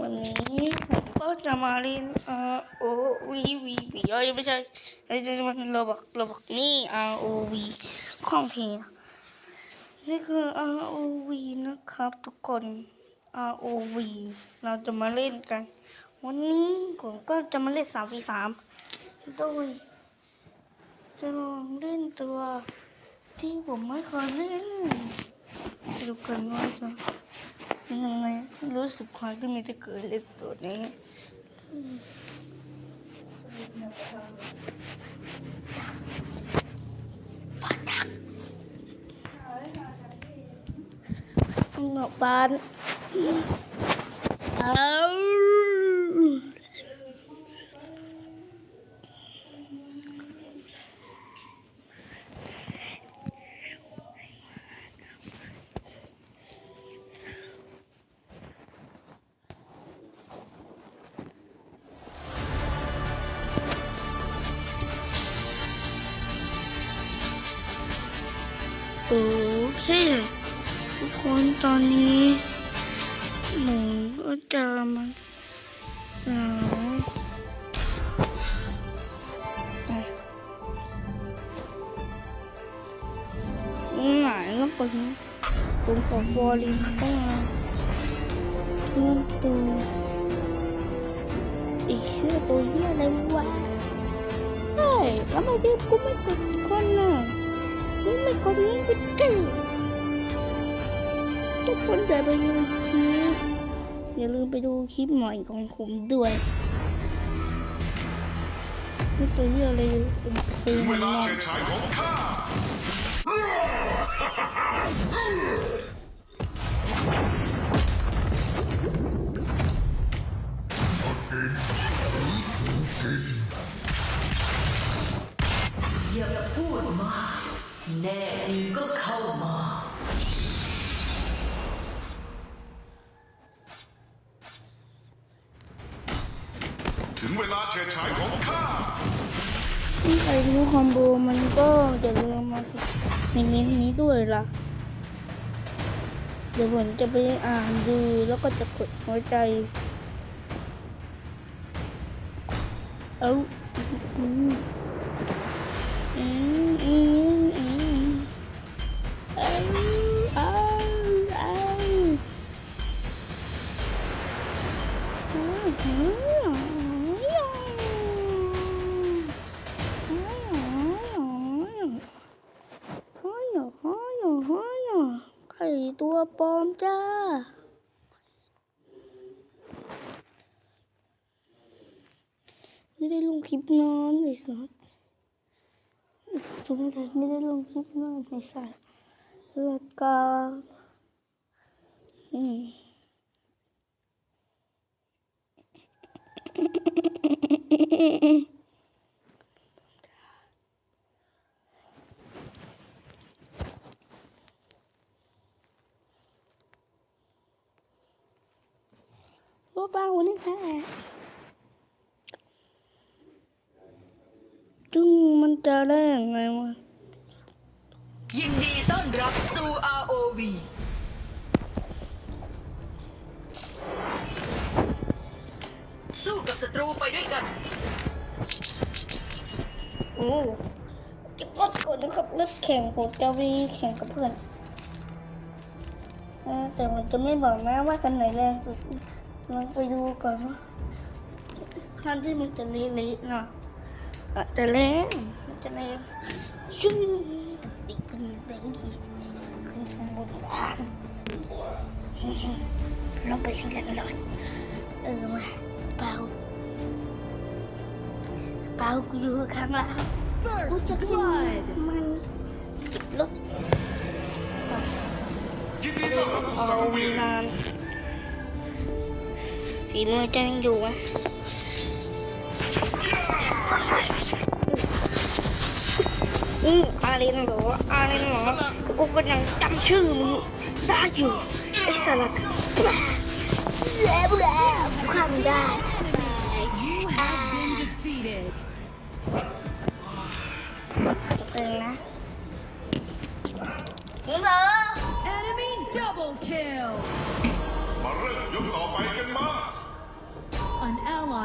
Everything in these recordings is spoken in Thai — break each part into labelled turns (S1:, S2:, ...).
S1: วันนี้ผมก็จะมาเล่นเอ่อโอวีวีวีเอ้ยไม่ใช่ไอ้นี่มันเรบอกเรบอกนี่ R O V ของเทนะนี่คือ R O V นะครับ ทุกคน R O V เราจะมาเล่นกัน วันนี้ผมก็จะมาเล่นสามวีสามโดยจะลองเล่นตัวที่ผมไม่เคยเล่นดูกันว่าจะ ยังไงรู้สึกควายที่มีตะเกิดเล็กตัวนี้ปาทักหนอกบ้านเอา โอเค ทุกคนตอนนี้ หนูก็จะมาหนาวไปไหนก็ปนผมขอฟอลินเข้ามาเพื่อนตัวอีกชื่อตัวเหี้ยอะไรวะเฮ้ยแล้วทำไมเด็กกูไม่กดอีคนน่ะ ไม่กดลิงก์ไปกันทุกคนจะไปดูคลิปอย่าลืมไปดูคลิปใหม่ของผมด้วยนี่ตัวเยอะไรเป็นปืน
S2: เว
S1: มัน
S2: ลา
S1: มา
S2: เฉิดฉายของข้า
S3: อย่าพูดมาก แน่จริงก็เข้ามา
S2: ถึงเวลาเฉิดฉายของข้า
S1: ที่ใครรู้คอมโบมันก็อย่าลืมมาในเมนนี้ด้วยล่ะ เดี๋ยวผมจะไปอ่านดูแล้วก็จะกดหัวใจ เอาอืมอืมอืม ตัวปลอมจ้า ไม่ได้ลงคลิปนอนเลยสัสสมมติไม่ได้ลงคลิปนอนในสัสเลือดกาอืม ว่าเบานี่ค่ะจึงมันจะได้ยังไงวะ
S3: ยินดีต้อนรับสู่ ROV สู้กับศัตรูไปด้วยกัน
S1: โอ้เก็บรถก่อนนะครับรถแข่งผมจะไปแข่งกับเพื่อนเออแต่มันจะไม่บอกนะว่าคันไหนแรงสุด ลองไปดูก่อนว่าคันที่มันจะเละๆเนาะอาจจะแรงมันจะแรงชุ่มสิขึ้นเต็มที่ขึ้นข้างบนบ้านลองไปชิงกันเลยเออมาเปล่ากระเปล่ากูอยู่ข้างล่างกูจะขึ้นมันเก็บรถ
S2: ยินดีต้อน
S1: ฝีมือจะยังอยู่ไหมอืมอารินหรออารินหรอกูก็ยังจำชื่อมึงได้อยู่ไอ้สลัดแล้วแล้วกูทำได้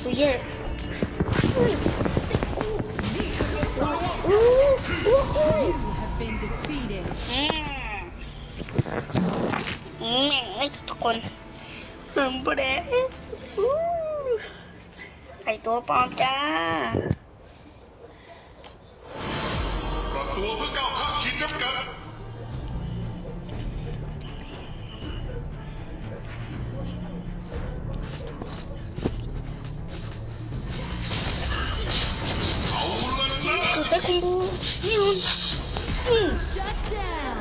S1: มอืมแม่งไอ้ทุกคนเริ่มประเดอู้ไอตัวปลอมจ้า
S2: ปรับตัวเพื่อก้าวข้ามขีดจำกัด นะ
S1: เกิดไปคุณบูนี่มันอืม
S4: Shut down.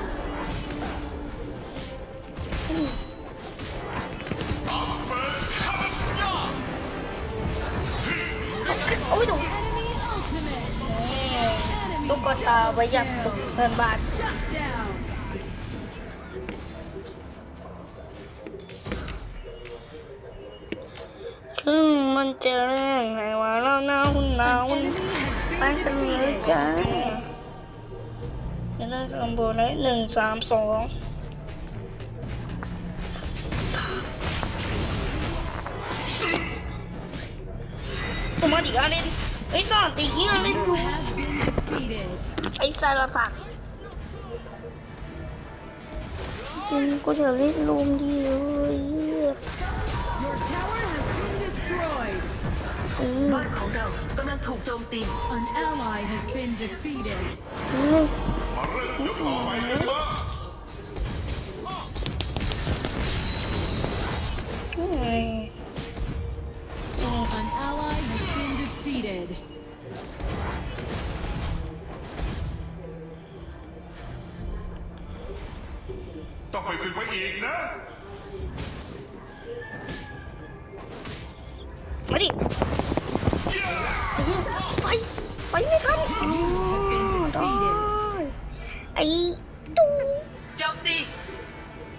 S1: โอ้ยดู
S4: Enemy ultimate.
S1: ไว้ยัดตุกเงินบาท
S4: Shut down.
S1: ซึ่งเซองไงวะเราหน้าหุ่นหนาหุ่น
S4: Enemy has
S1: ไปกันเลยจ้าจะได้สมบูรณ์เลยหนึ่งสามสองผมมาดิอาเล่นไอ้สอนตีกี้อาเล่น
S4: You
S1: ดู
S4: have been defeated.
S1: ไอ้สารพัดจริงกูจะเล่นลุมดีเลย
S3: บ้านของเรากำลังถูกโจมตี
S4: An ally has been defeated.
S1: อืม
S2: มาเริ่มยกต่อไปกันละ
S1: อืม
S4: An ally has been defeated.
S2: ต้องไปฝึกไว้อีกนะ
S1: มาดิไป ไปไม่ทันอ๋อได้ไอ้ตู้
S3: โจมตี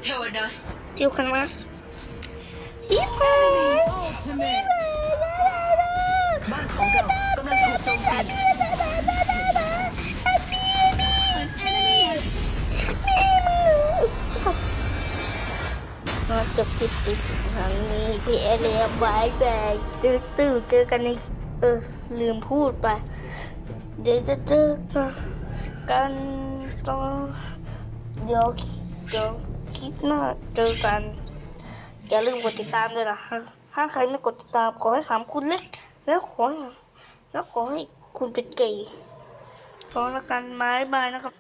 S3: เทวดัส
S1: จิวคันมาสยิป
S4: Ultimate.
S3: บ้านของเรากำลังถูกโจมตี
S4: An enemy has
S1: มาจบติดติดครั้งนี้พี่เอเลียบายบายตื้อตื้อเจอกันในเออลืมพูดไป เดี๋ยวจะเจอกันต่อเดี๋ยวเดี๋ยวคลิปหน้าเจอกัน อย่าลืมกดติดตามด้วยนะถ้าใครไม่กดติดตามขอให้ถามคุณเล็กแล้วขอให้แล้วขอให้คุณเป็นเกย์ขอละกันไม้บายนะครับ